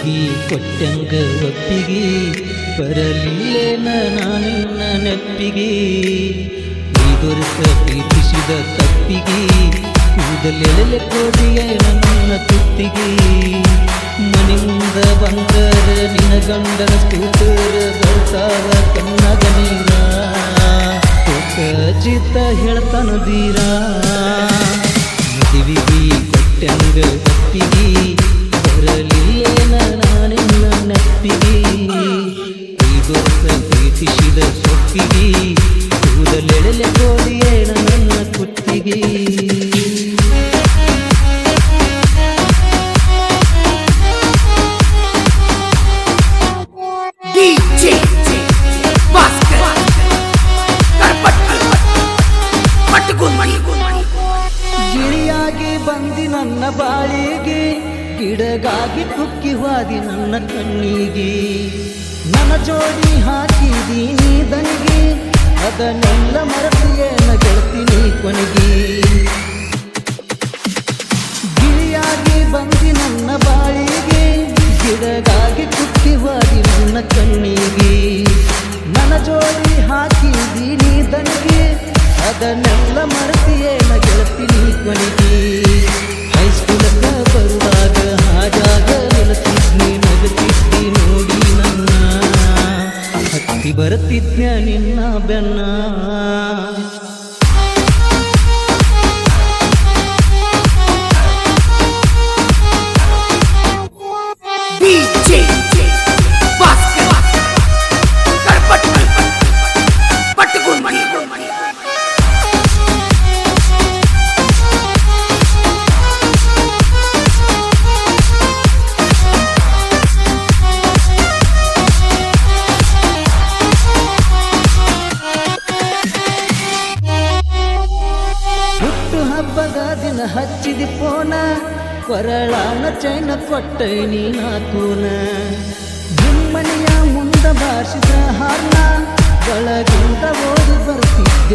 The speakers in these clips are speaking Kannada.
ಮದುವಿಗೆ ಕೊಟ್ಟಂಗ ಒಪ್ಪಿಗೆ ಬರಲಿಲ್ಲೇನ ನಾನಿನ್ನ ನೆಪ್ಪಿಗೆ. ಐದೊರಸ ಪ್ರೀತಿಸಿದ ತಪ್ಪಿಗೆ ಕೂದಲೆಲೆ ಕೋದಿಯ ನನ್ನ ತುತ್ತಿಗೆ. ಮನೆ ಮುಂದ ಬಂದರ ನಿನ ಗಂಡನ ಸ್ಕೂಟರ್ ಬರ್ತಾವ ಕಣ್ಣಗ ನೀರ ಚಿತ್ತ ಹೇಳ್ತಾನ ದೀರಾ ಮದುವಿಗೆ ಕೊಟ್ಟಂಗ ತಪ್ಪಿಗೆ ಬರಲಿಲ್ಲೇನ ನನ್ನ ಕುತ್ತಿಗೆ. ಗಿಳಿಯಾಗಿ ಬಂದಿ ನನ್ನ ಬಾಳಿಗೆ ಗಿಡಗಾಗಿ ಕುಕ್ಕಿ ನನ್ನ ಕಣ್ಣಿಗೆ. ನನ್ನ ಜೋಡಿ ಹಾಕಿದೀನಿ ದನಿಗೆ ಅದನ್ನೆಲ್ಲ ಮರತಿಯೇನ ಗೆಳತೀನಿ ಕೊನೆಗೆ. ಗಿಳಿಯಾಗಿ ಬಂದಿ ನನ್ನ ಬಾಳಿಗೆ ಗಿಡಗಾಗಿ ವಾದಿ ನನ್ನ ಕಣ್ಣಿಗೆ. ಹತ್ತಿ ಬರುತ್ತಿದ್ನ ನಿನ್ನ ಬೆನ್ನ? ಹಬ್ಬದ ದಿನ ಹಚ್ಚಿದಿ ಪೋನ, ಕೊರಳಾನ ಚೈನ ಕೊಟ್ಟೈನಿ ನಾಕೂನ ನಿಮ್ಮನೆಯ ಮುಂದ ಭಾಷಿದ ಹಾರ್ನ, ಒಳಗಿಂದ ಓಡಿ ಬರ್ತಿದ್ದ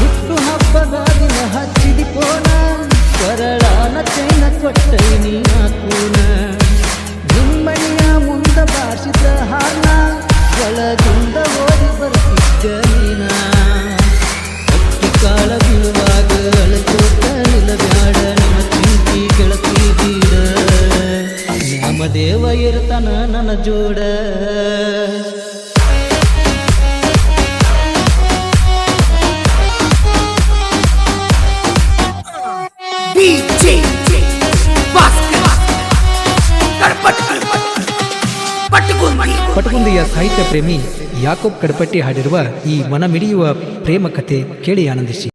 ಹುಟ್ಟು ಹಬ್ಬದ ದಿನ ಹಚ್ಚಿದಿ ಪೋನ, ಕೊರಳಾನ ಚೈನ ಕೊಟ್ಟೈನಿ ನಾಕೂನ ನಿಮ್ಮನೆಯ ಮುಂದ ಭಾಷಿದ ಹಾರ್ನ, ಒಳಗಿಂದ ನಾಮದೇವ ಇರ್ತನ ನನ್ನ ಜೋಡ. ಪಟಗುಂದಿಯ ಸಾಹಿತ್ಯ ಪ್ರೇಮಿ ಯಾಕೋಬ್ ಕಡಪಟ್ಟಿ ಹಾಡಿರುವ ಈ ಮನಮಿಡಿಯುವ ಪ್ರೇಮ ಕಥೆ ಕೇಳಿ ಆನಂದಿಸಿ.